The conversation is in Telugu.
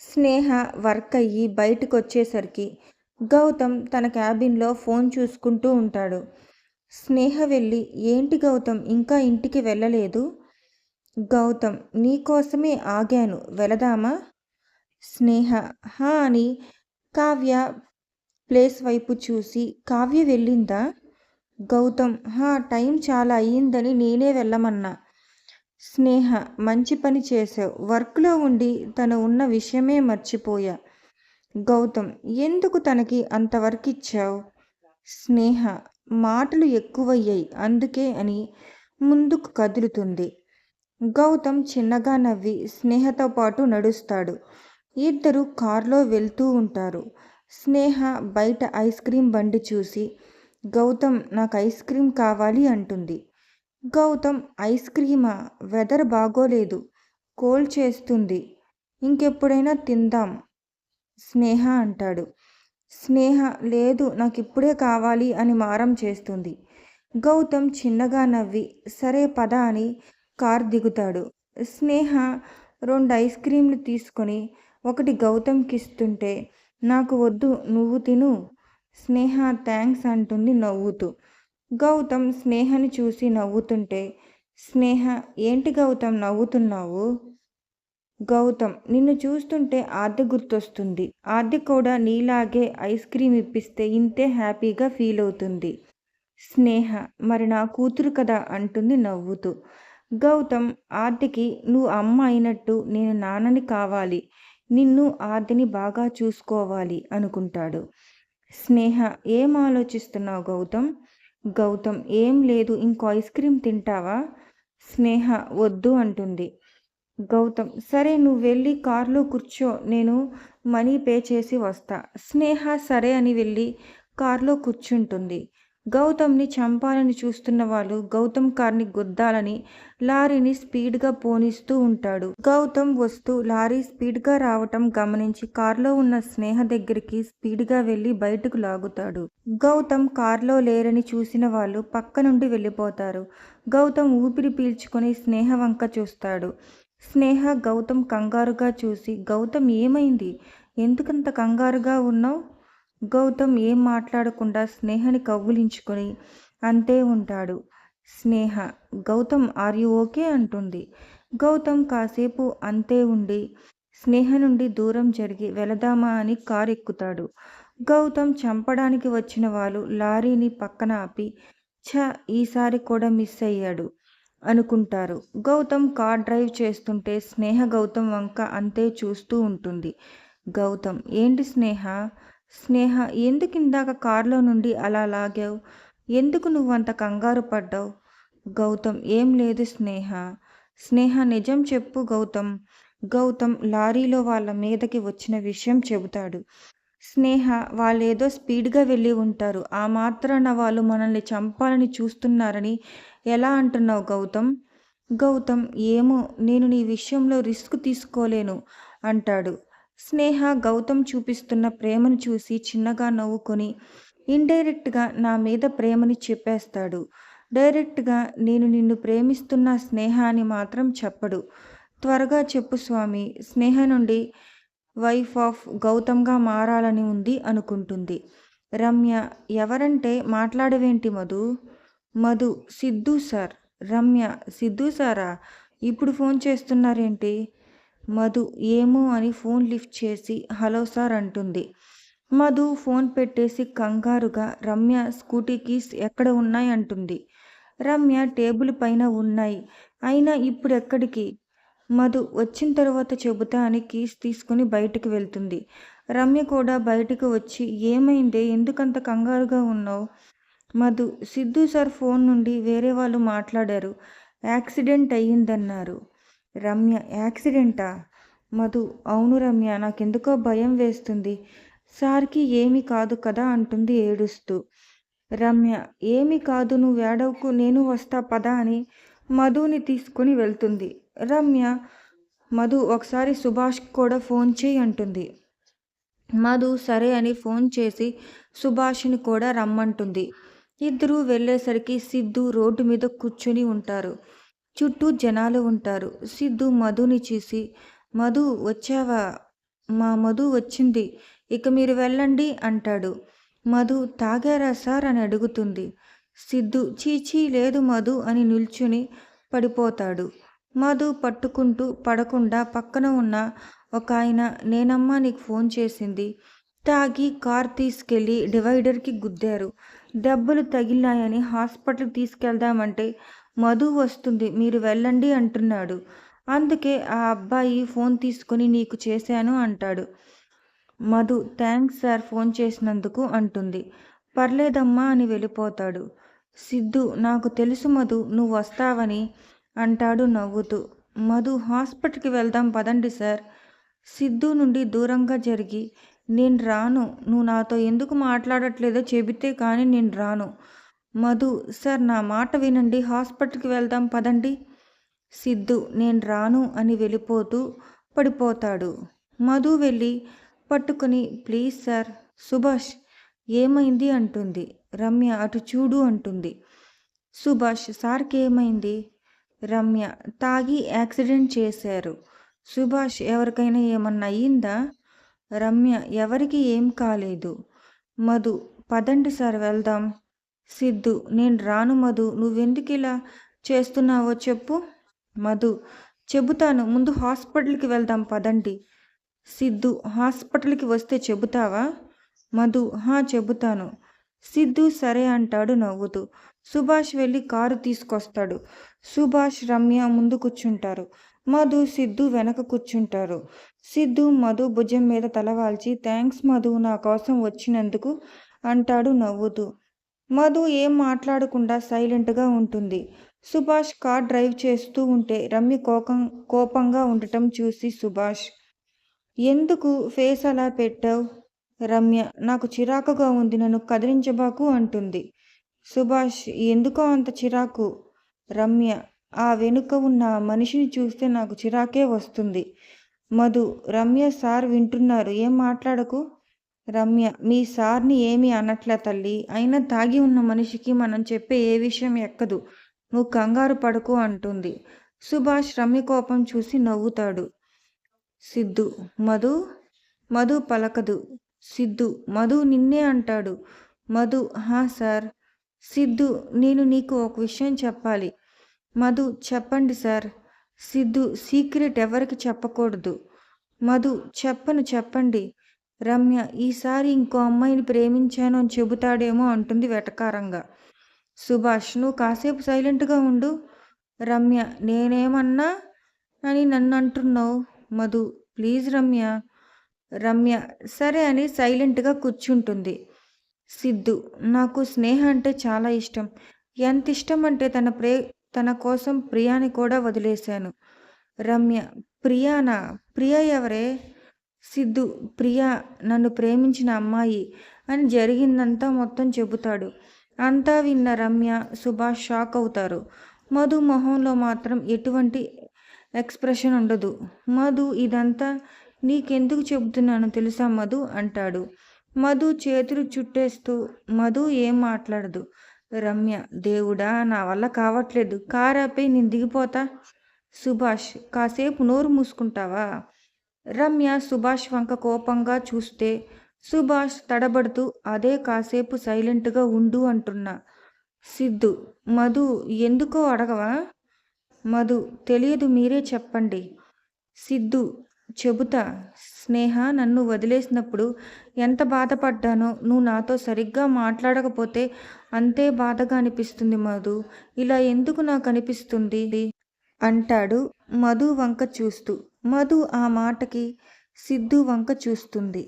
స్నేహ వర్క్ అయ్యి బయటకు వచ్చేసరికి గౌతమ్ తన క్యాబిన్లో ఫోన్ చూసుకుంటూ ఉంటాడు. స్నేహ వెళ్ళి ఏంటి గౌతమ్ ఇంకా ఇంటికి వెళ్ళలేదు? గౌతమ్ నీకోసమే ఆగాను. వెళదామా? స్నేహ హా అని కావ్య ప్లేస్ వైపు చూసి కావ్య వెళ్ళిందా? గౌతమ్ హా టైం చాలా అయ్యిందని నేనే వెళ్ళమన్నా. స్నేహ మంచి పని చేసావు వర్క్లో ఉండి తను ఉన్న విషయమే మర్చిపోయా. గౌతమ్ ఎందుకు తనకి అంత వర్క్ ఇచ్చావు? స్నేహ మాటలు ఎక్కువయ్యాయి అందుకే అని ముందుకు కదులుతుంది. గౌతమ్ చిన్నగా నవ్వి స్నేహతో పాటు నడుస్తాడు. ఇద్దరు కారులో వెళ్తూ ఉంటారు. స్నేహ బయట ఐస్ క్రీం బండి చూసి గౌతమ్ నాకు ఐస్ క్రీం కావాలి అంటుంది. గౌతమ్ ఐస్ క్రీమా వెదర్ బాగోలేదు. కోల్డ్ చేస్తుంది. ఇంకెప్పుడైనా తిందాం. స్నేహ అంటాడు. స్నేహ లేదు నాకు ఇప్పుడే కావాలి అని మారం చేస్తుంది. గౌతమ్ చిన్నగా నవ్వి సరే పద అని కార్ దిగుతాడు. స్నేహ రెండు ఐస్ క్రీంలు తీసుకొని ఒకటి గౌతమ్కి ఇస్తుంటే నాకు వద్దు నువ్వు తిను. స్నేహ థ్యాంక్స్ అంటుంది నవ్వుతూ. గౌతమ్ స్నేహని చూసి నవ్వుతుంటే స్నేహ ఏంటి గౌతమ్ నవ్వుతున్నావు? గౌతమ్ నిన్ను చూస్తుంటే ఆద్య గుర్తొస్తుంది. ఆద్య కూడా నీలాగే ఐస్ క్రీమ్ ఇప్పిస్తే ఇంతే హ్యాపీగా ఫీల్ అవుతుంది. స్నేహ మరి నా కూతురు కదా అంటుంది నవ్వుతూ. గౌతమ్ ఆద్యకి నువ్వు అమ్మ అయినట్టు నేను నాన్నని కావాలి. నిన్ను ఆద్యని బాగా చూసుకోవాలి అనుకుంటాడు. స్నేహ ఏం ఆలోచిస్తున్నావు గౌతమ్? గౌతమ్ ఏం లేదు ఇంకో ఐస్ క్రీమ్ తింటావా? స్నేహ వద్దు అంటుంది. గౌతమ్ సరే నువ్వు వెళ్ళి కారులో కూర్చో నేను మనీ పే చేసి వస్తా. స్నేహ సరే అని వెళ్ళి కారులో కూర్చుంటుంది. గౌతమ్ని చంపాలని చూస్తున్న వాళ్ళు గౌతమ్ కార్ని గుద్దాలని లారీని స్పీడ్గా పోనిస్తూ ఉంటాడు. గౌతమ్ వస్తూ లారీ స్పీడ్గా రావటం గమనించి కారులో ఉన్న స్నేహ దగ్గరికి స్పీడ్గా వెళ్ళి బయటకు లాగుతాడు. గౌతమ్ కారులో లేరని చూసిన వాళ్ళు పక్క నుండి వెళ్ళిపోతారు. గౌతమ్ ఊపిరి పీల్చుకొని స్నేహ వంక చూస్తాడు. స్నేహ గౌతమ్ కంగారుగా చూసి గౌతమ్ ఏమైంది? ఎందుకంత కంగారుగా ఉన్నావు? గౌతమ్ ఏం మాట్లాడకుండా స్నేహని కవ్వులించుకొని అంతే ఉంటాడు. Sneha Gautam are you okay? అంటుంది. గౌతమ్ కాసేపు అంతే ఉండి స్నేహ నుండి దూరం జరిగి వెళదామా? అని కారు ఎక్కుతాడు గౌతమ్ చంపడానికి వచ్చిన వాళ్ళు లారీని పక్కన ఆపి ఛ ఈసారి కూడా మిస్ అయ్యాడు అనుకుంటారు. గౌతమ్ కార్ డ్రైవ్ చేస్తుంటే స్నేహ గౌతమ్ వంక అంతే చూస్తూ ఉంటుంది. గౌతమ్ ఏంటి స్నేహ? స్నేహ ఎందుకు ఇందాక కారులో నుండి అలా లాగావు? ఎందుకు నువ్వు అంత కంగారు పడ్డావు? గౌతమ్ ఏం లేదు స్నేహ. స్నేహ నిజం చెప్పు గౌతమ్. గౌతమ్ లారీలో వాళ్ళ మీదకి వచ్చిన విషయం చెబుతాడు. స్నేహ వాళ్ళేదో స్పీడ్గా వెళ్ళి ఉంటారు. ఆ మాత్రాన వాళ్ళు మనల్ని చంపాలని చూస్తున్నారని ఎలా అంటున్నావు గౌతమ్? గౌతమ్ ఏమో నేను నీ విషయంలో రిస్క్ తీసుకోలేను అంటాడు. స్నేహ గౌతమ్ చూపిస్తున్న ప్రేమను చూసి చిన్నగా నవ్వుకొని ఇండైరెక్ట్గా నా మీద ప్రేమని చెప్పేస్తాడు. డైరెక్ట్గా నేను నిన్ను ప్రేమిస్తున్న స్నేహ అని మాత్రం చెప్పడు. త్వరగా చెప్పు స్వామి. స్నేహ నుండి వైఫ్ ఆఫ్ గౌతమ్గా మారాలని ఉంది అనుకుంటుంది. రమ్య ఎవరంటే మాట్లాడవేంటి మధు? మధు సిద్ధు సార్. రమ్య సిద్ధు సారా? ఇప్పుడు ఫోన్ చేస్తున్నారేంటి? మధు ఏమో అని ఫోన్ లిఫ్ట్ చేసి హలో సార్ అంటుంది. మధు ఫోన్ పెట్టేసి కంగారుగా రమ్య స్కూటీ కీస్ ఎక్కడ ఉన్నాయి? అంటుంది. రమ్య టేబుల్ పైన ఉన్నాయి. అయినా ఇప్పుడు ఎక్కడికి? మధు వచ్చిన తర్వాత చెబుతా అని కీస్ తీసుకుని బయటకు వెళ్తుంది. రమ్య కూడా బయటకు వచ్చి ఏమైందే? ఎందుకంత కంగారుగా ఉన్నావు? మధు సిద్ధు సార్ ఫోన్ నుండి వేరే వాళ్ళు మాట్లాడారు. యాక్సిడెంట్ అయ్యిందన్నారు. రమ్య యాక్సిడెంటా? మధు అవును రమ్య నాకెందుకో భయం వేస్తుంది. సార్కి ఏమీ కాదు కదా అంటుంది ఏడుస్తూ. రమ్య ఏమీ కాదు నువ్వు ఏడవకు నేను వస్తా పదా అని మధుని తీసుకుని వెళ్తుంది. రమ్య మధు ఒకసారి సుభాష్ కూడా ఫోన్ చేయి అంటుంది. మధు సరే అని ఫోన్ చేసి సుభాష్ని కూడా రమ్మంటుంది. ఇద్దరూ వెళ్ళేసరికి సిద్ధు రోడ్డు మీద కూర్చుని ఉంటారు. చుట్టూ జనాలు ఉంటారు. సిద్ధు మధుని చూసి మధు వచ్చావా? మా మధు వచ్చింది. ఇక మీరు వెళ్ళండి అంటాడు. మధు తాగారా సార్? అని అడుగుతుంది. సిద్ధు చీచీ లేదు మధు అని నిల్చుని పడిపోతాడు. మధు పట్టుకుంటూ పడకుండా పక్కన ఉన్న ఒక ఆయన నేనమ్మా నీకు ఫోన్ చేసింది. తాగి కార్ తీసుకెళ్ళి డివైడర్కి గుద్దారు. దెబ్బలు తగిలాయని హాస్పిటల్కి తీసుకెళ్దామంటే మధు వస్తుంది మీరు వెళ్ళండి అంటున్నాడు. అందుకే ఆ అబ్బాయి ఫోన్ తీసుకుని నీకు చేశాను అంటాడు. మధు థ్యాంక్స్ సార్ ఫోన్ చేసినందుకు అంటుంది. పర్లేదమ్మా అని వెళ్ళిపోతాడు. సిద్ధు నాకు తెలుసు మధు నువ్వు వస్తావని అంటాడు నవ్వుతూ. మధు హాస్పిటల్కి వెళ్దాం పదండి సార్. సిద్ధు నుండి దూరంగా జరిగి నేను రాను. నువ్వు నాతో ఎందుకు మాట్లాడట్లేదో చెబితే కానీ నేను రాను. మధు సార్ నా మాట వినండి హాస్పిటల్కి వెళ్దాం పదండి. సిద్ధు నేను రాను అని వెళ్ళిపోతూ పడిపోతాడు. మధు వెళ్ళి పట్టుకుని ప్లీజ్ సార్ సుభాష్ ఏమైంది? అంటుంది. రమ్య అటు చూడు అంటుంది. సుభాష్ సార్కి ఏమైంది? రమ్య తాగి యాక్సిడెంట్ చేశారు. సుభాష్ ఎవరికైనా ఏమన్నా అయ్యిందా? రమ్య ఎవరికి ఏం కాలేదు. మధు పదండి సార్ వెళ్దాం. సిద్ధు నేను రాను మధు నువ్వెందుకు ఇలా చేస్తున్నావో చెప్పు. మధు చెబుతాను ముందు హాస్పిటల్కి వెళ్దాం పదండి. సిద్ధు హాస్పిటల్కి వస్తే చెబుతావా? మధు హా చెబుతాను. సిద్ధు సరే అంటాడు నవ్వుతూ. సుభాష్ వెళ్ళి కారు తీసుకొస్తాడు. సుభాష్ రమ్య ముందు కూర్చుంటారు. మధు సిద్ధు వెనక కూర్చుంటారు. సిద్ధు మధు భుజం మీద తలవాల్చి థ్యాంక్స్ మధు నా కోసం వచ్చినందుకు అంటాడు నవ్వుతూ. మధు ఏం మాట్లాడకుండా సైలెంట్గా ఉంటుంది. సుభాష్ కార్ డ్రైవ్ చేస్తూ ఉంటే రమ్య కోపం కోపంగా ఉండటం చూసి సుభాష్. ఎందుకు ఫేస్ అలా పెట్టావు? రమ్య నాకు చిరాకుగా ఉంది నన్ను కదిలించబాకు అంటుంది. సుభాష్ ఎందుకో అంత చిరాకు? రమ్య ఆ వెనుక ఉన్న మనిషిని చూస్తే నాకు చిరాకే వస్తుంది. మధు రమ్య సార్ వింటున్నారు ఏం మాట్లాడకు? రమ్య మీ సార్ని ఏమీ అనట్లే తల్లి. అయినా తాగి ఉన్న మనిషికి మనం చెప్పే ఏ విషయం ఎక్కదు. నువ్వు కంగారు పడకు అంటుంది. సుభాష్ రమ్య కోపం చూసి నవ్వుతాడు. సిద్ధు మధు మధు పలకదు. సిద్ధు మధు నిన్నే అంటాడు. మధు హా సార్. సిద్ధు నేను నీకు ఒక విషయం చెప్పాలి. మధు చెప్పండి సార్. సిద్ధు సీక్రెట్ ఎవరికి చెప్పకూడదు. మధు చెప్పను చెప్పండి. రమ్య ఈసారి ఇంకో అమ్మాయిని ప్రేమించాను అని చెబుతాడేమో అంటుంది వెటకారంగా. సుభాష్ నువ్వు కాసేపు సైలెంట్గా ఉండు. రమ్య నేనేమన్నా అని నన్ను అంటున్నావు మధు ప్లీజ్ రమ్య. రమ్య సరే అని సైలెంట్గా కూర్చుంటుంది. సిద్ధు నాకు స్నేహ అంటే చాలా ఇష్టం. ఎంత ఇష్టం అంటే తన ప్రే తన కోసం ప్రియాని కూడా వదిలేశాను. రమ్య ప్రియానా? ప్రియ ఎవరే? సిద్ధు ప్రియా నన్ను ప్రేమించిన అమ్మాయి అని జరిగిందంతా మొత్తం చెబుతాడు. అంతా విన్న రమ్య సుభాష్ షాక్ అవుతారు. మధు మొహంలో మాత్రం ఎటువంటి ఎక్స్ప్రెషన్ ఉండదు. మధు ఇదంతా నీకెందుకు చెబుతున్నాను తెలుసా మధు? అంటాడు. మధు చేతులు చుట్టేస్తూ మధు ఏం మాట్లాడదు. రమ్య దేవుడా నా వల్ల కావట్లేదు. కారాపై నేను దిగిపోతా. సుభాష్ కాసేపు నోరు మూసుకుంటావా? రమ్య సుభాష్ వంక కోపంగా చూస్తే సుభాష్ తడబడుతూ అదే కాసేపు సైలెంట్గా ఉండు అంటున్నా. సిద్ధు మధు ఎందుకో అడగవా? మధు తెలియదు మీరే చెప్పండి. సిద్ధు చెబుతా స్నేహ నన్ను వదిలేసినప్పుడు ఎంత బాధపడ్డానో నువ్వు నాతో సరిగ్గా మాట్లాడకపోతే అంతే బాధగా అనిపిస్తుంది మధు. ఇలా ఎందుకు నాకు అనిపిస్తుంది? అంటాడు మధు వంక చూస్తూ. మధు ఆ మాటకి సిద్ధు వంక చూస్తుంది.